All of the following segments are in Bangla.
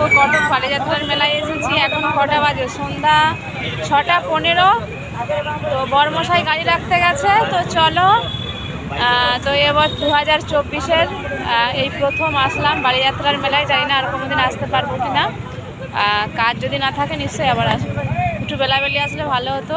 তো কটক বালিযাত্রার মেলায় এসেছি। এখন কটা বাজে? সন্ধ্যা ছটা পনেরো। তো বরমশাই গাড়ি রাখতে গেছে। তো চলো তো এবার দু হাজার চব্বিশের এই প্রথম আসলাম বালিযাত্রার মেলায়। জানি না আর কোনোদিন আসতে পারব কি না কাজ যদি না থাকে, নিশ্চয়ই আবার আসব। একটু বেলাবেলি আসলে ভালো হতো।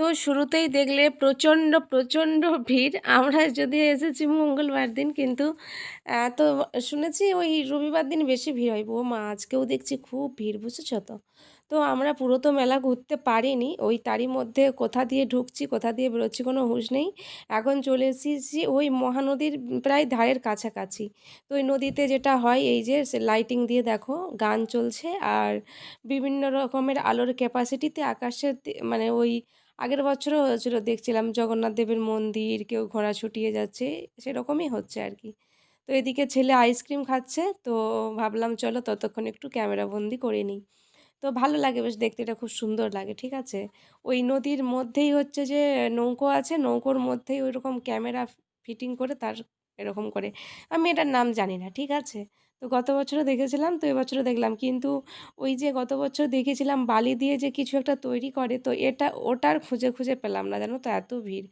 তো শুরুতেই দেখলে প্রচণ্ড প্রচণ্ড ভিড়। আমরা যদি এসেছি মঙ্গলবার দিন, কিন্তু তো শুনেছি ওই রবিবার দিন বেশি ভিড় হয়। ও মা আজকেও দেখছি খুব ভিড়, বুঝেছ তো? তো আমরা পুরো তো মেলা ঘুরতে পারিনি। ওই তারই মধ্যে কোথা দিয়ে ঢুকছি, কোথা দিয়ে বেরোচ্ছি কোনো হুঁশ নেই। এখন চলে এসেছি ওই মহানদীর প্রায় ধারের কাছাকাছি। তো ওই নদীতে যেটা হয়, এই যে লাইটিং দিয়ে দেখো, গান চলছে। আর বিভিন্ন রকমের আলোর ক্যাপাসিটিতে আকাশের মানে ওই আগের বছরও হয়েছিল, দেখছিলাম জগন্নাথ দেবের মন্দির, কেউ ঘোড়া ছুটিয়ে যাচ্ছে, সেরকমই হচ্ছে আর কি। তো এদিকে ছেলে আইসক্রিম খাচ্ছে, তো ভাবলাম চলো ততক্ষণ একটু ক্যামেরা বন্দি করে নিই। তো ভালো লাগে, বেশ দেখতে এটা খুব সুন্দর লাগে, ঠিক আছে? ওই নদীর মধ্যেই হচ্ছে যে নৌকো আছে, নৌকোর মধ্যেই ওই রকম ক্যামেরা ফিটিং করে তার এরকম করে। আমি এটার নাম জানি না, ঠিক আছে? তো গত বছরও দেখেছিলাম, তো এবছরও দেখলাম। কিন্তু ওই যে গত বছর দেখেছিলাম বালি দিয়ে যে কিছু একটা তৈরি করে, তো এটা, ওটার খুঁজে খুঁজে পেলাম না, জানো তো, এত ভিড়।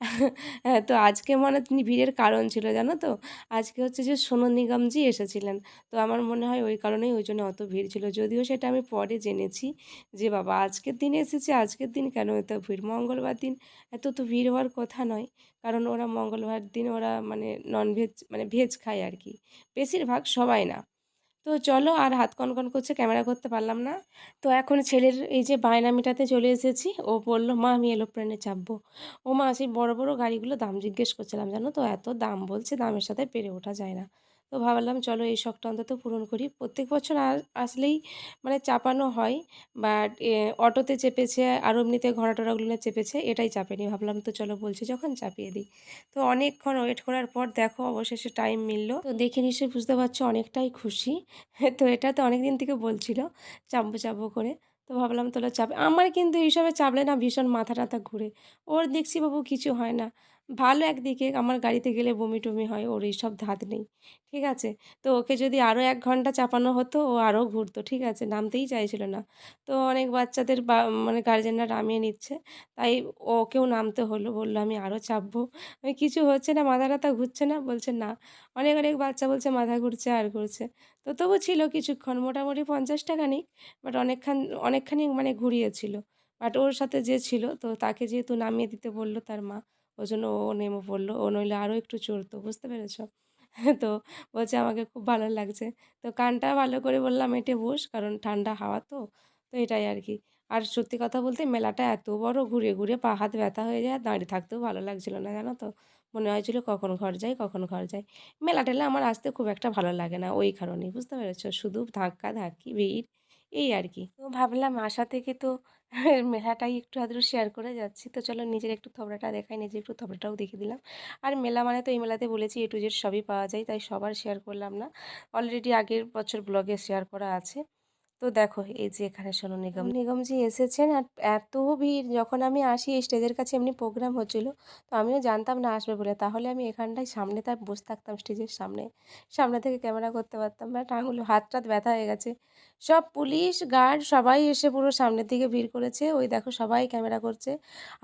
হ্যাঁ তো আজকে মনে হয় ভিড়ের কারণ ছিল, জানো তো? আজকে হচ্ছে যে সোনু নিগমজি এসেছিলেন। তো আমার মনে হয় ওই কারণেই ওই জন্য অত ভিড় ছিল। যদিও সেটা আমি পরে জেনেছি যে, বাবা, আজকের দিন এসেছে, আজকের দিন কেন এত ভিড়? মঙ্গলবার দিন এত তো ভিড় হওয়ার কথা নয়। কারণ ওরা মঙ্গলবার দিন ওরা মানে ননভেজ মানে ভেজ খায় আর কি। বেশিরভাগ সবাই না। তো চলো আর হাত কনকন করছে, ক্যামেরা করতে পারলাম না। তো এখন ছেলের এই যে বায়না মেটাতে চলে এসেছি, ও বলল, মা, আমি এলোপ্লেনে চাপবো। ও মা, সেই বড় বড় গাড়িগুলো দাম জিজ্ঞেস করছিলাম, জানো তো? এত দাম বলছে, দামের সাথে পেরে ওঠা যায় না। তো ভাবলাম চলো এই শখটা অন্তত পূরণ করি। প্রত্যেক বছর আসলেই মানে চাপানো হয় বাট অটোতে চেপেছে, আর এমনিতে ঘোড়া টোড়াগুলো চেপেছে, এটাই চাপেনি। ভাবলাম তো চলো বলছি যখন চাপিয়ে দিই। তো অনেকক্ষণ ওয়েট করার পর দেখো অবশেষে টাইম মিললো। তো দেখে নিশ্চয়ই বুঝতে পারছ অনেকটাই খুশি। তো এটা তো অনেক দিন থেকে বলছিল, চাপবো চাপবো করে। তো ভাবলাম তোলা চাপে, আমার কিন্তু এইসবে চাপলে না ভীষণ মাথা টাথা ঘুরে। ওর দেখছি বাবু কিছু হয় না। ভালো একদিকে আমার গাড়িতে গেলে বমি টমি হয়, ওর এইসব ধাত নেই, ঠিক আছে? তো ওকে যদি আরও এক ঘণ্টা চাপানো হতো, ও আরও ঘুরতো, ঠিক আছে? নামতেই চাইছিল না। তো অনেক বাচ্চাদের বা মানে গার্জেনরা নামিয়ে নিচ্ছে, তাই ওকেও নামতে হলো, বলল আমি আরও চাপবো। আমি কিছু হচ্ছে না মাথা টাথা ঘুরছে না, বলছে না। অনেক অনেক বাচ্চা বলছে মাথা ঘুরছে, আর ঘুরছে। তো তবু ছিল কিছুক্ষণ, মোটামুটি পঞ্চাশ টাকা নিক বাট অনেকক্ষণ অনেকখানি মানে ঘুরিয়েছিল। বাট ওর সাথে যে ছিল, তো তাকে যেহেতু নামিয়ে দিতে বলল তার মা ওই জন্য ও নেমে পড়ল। ও নইলে আরও একটু চড়তো, বুঝতে পেরেছ? তো বলছে আমাকে খুব ভালো লাগছে। তো কানটা ভালো করে বললাম, এটে বস, কারণ ঠান্ডা হাওয়া তো। তো এটাই আর কি। আর সত্যি কথা বলতে মেলাটা এত বড়, ঘুরে ঘুরে পা হাত ব্যথা হয়ে যায় দাঁড়িয়ে থাকতেও ভালো লাগছিল না, জানো তো? মনে হয়েছিল কখন ঘর যাই, কখন ঘর যাই। মেলা টেলা আমার আসতে খুব একটা ভালো লাগে না ওই কারণেই, বুঝতে পেরেছ? শুধু ধাক্কা ধাক্কি, ভিড়। এই আর কি তো ভাবলাম আশা থেকে তো মেলাটাই একটু আদ্র শেয়ার করে যাচ্ছি। তো চলো নিজের একটু থবড়াটা দেখাই নিজে একটু থবড়াটাও দেখিয়ে দিলাম। আর মেলা মানে তো এই মেলাতে বলেছি এ টু জেড সবই পাওয়া যায় তাই সবার শেয়ার করলাম না। অলরেডি আগের বছর ব্লগে শেয়ার করা আছে। তো দেখো এই যে এখানে সোনু নিগম নিগমজি এসেছেন আর এত ভিড় যখন আমি আসি এই স্টেজের কাছে এমনি প্রোগ্রাম হচ্ছিল তো আমিও জানতাম না আসবে বলে। তাহলে আমি এখানটায় সামনে তার বসে থাকতাম স্টেজের সামনে। সামনে থেকে ক্যামেরা করতে পারতাম বাট আঙুল হাত টাত ব্যথা হয়ে গেছে। সব পুলিশ গার্ড সবাই এসে পুরো সামনের দিকে ভিড় করেছে। ওই দেখো সবাই ক্যামেরা করছে।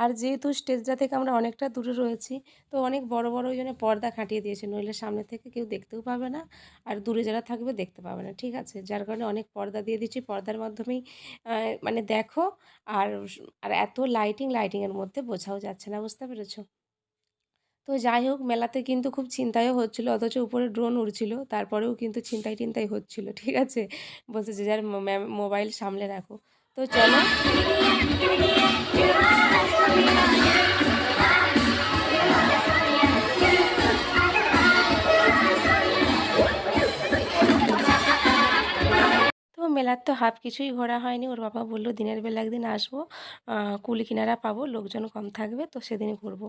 আর যেহেতু স্টেজটা থেকে আমরা অনেকটা দূরে রয়েছি, তো অনেক বড় বড় ওই জন্য পর্দা খাটিয়ে দিয়েছে। নইলে সামনে থেকে কেউ দেখতেও পাবে না আর দূরে যারা থাকবে দেখতে পাবে না, ঠিক আছে? যার কারণে অনেক পর্দা দিয়ে দিচ্ছি পর্দার মাধ্যমেই মানে দেখো আর আর এত লাইটিং লাইটিংয়ের মধ্যে বোঝাও যাচ্ছে না, বুঝতে পেরেছ? তো যাই হোক, মেলাতে কিন্তু খুব চিন্তায়ও হচ্ছিল, অথচ উপরে ড্রোন উড়ছিল, তারপরেও কিন্তু ছিনতাই টিন্তাই হচ্ছিল, ঠিক আছে? বলছে যে, যার মোবাইল সামলে রাখো। তো চলো। মেলার তো হাফ কিছুই ঘোরা হয়নি। ওর বাবা বলল, দিনের বেলা একদিন আসব কুল কিনারা পাবো, লোকজন কম থাকবে, তো সেদিন ঘুরবো।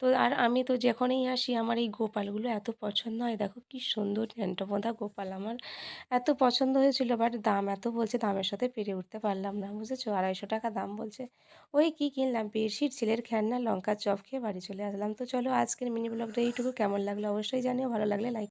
তো আর আমি তো যখনই আসি, আমার এই গোপালগুলো এত পছন্দ হয়। দেখো কি সুন্দর ন্যান্টপোঁদা গোপাল আমার। এত পছন্দ হয়েছিল, বাট দাম এত বলছে, দামের সাথে পেরে উঠতে পারলাম না, বুঝেছ? আড়াইশো টাকা দাম বলছে। ওই কি কিনলাম, বেডশিট ছেলের খেলনা, লঙ্কার চপ খেয়ে বাড়ি চলে আসলাম। তো চলো আজকের মিনি ব্লগটা এইটুকু। কেমন লাগল অবশ্যই জানিও, ভালো লাগলে লাইক